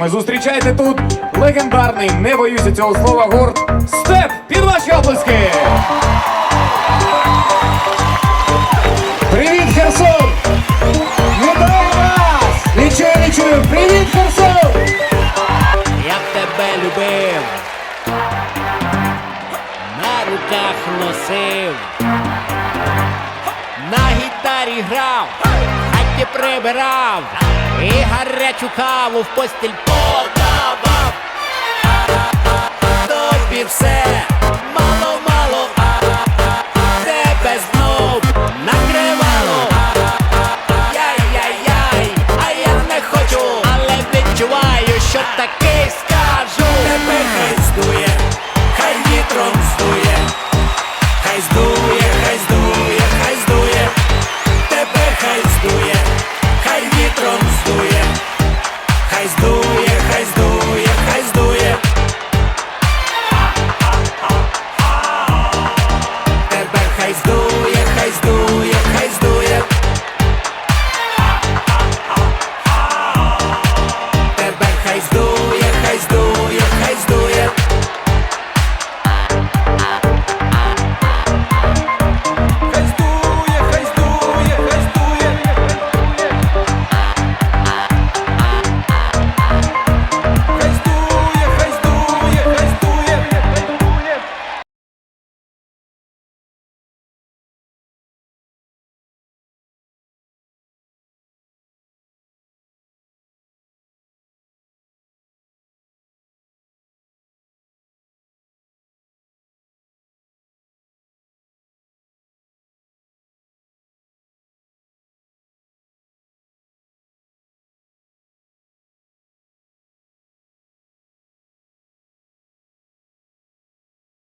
Ми Зустрічайте тут легендарний, не боюся цього слова, гурт Степ під ваші оплески! Привіт, Херсон! Вітаю вас! Чую, не чую! Привіт, Херсон! Я б тебе любив, на руках носив, на гітарі грав, прибирав, і гарячу каву в постіль подавав. eyes, though.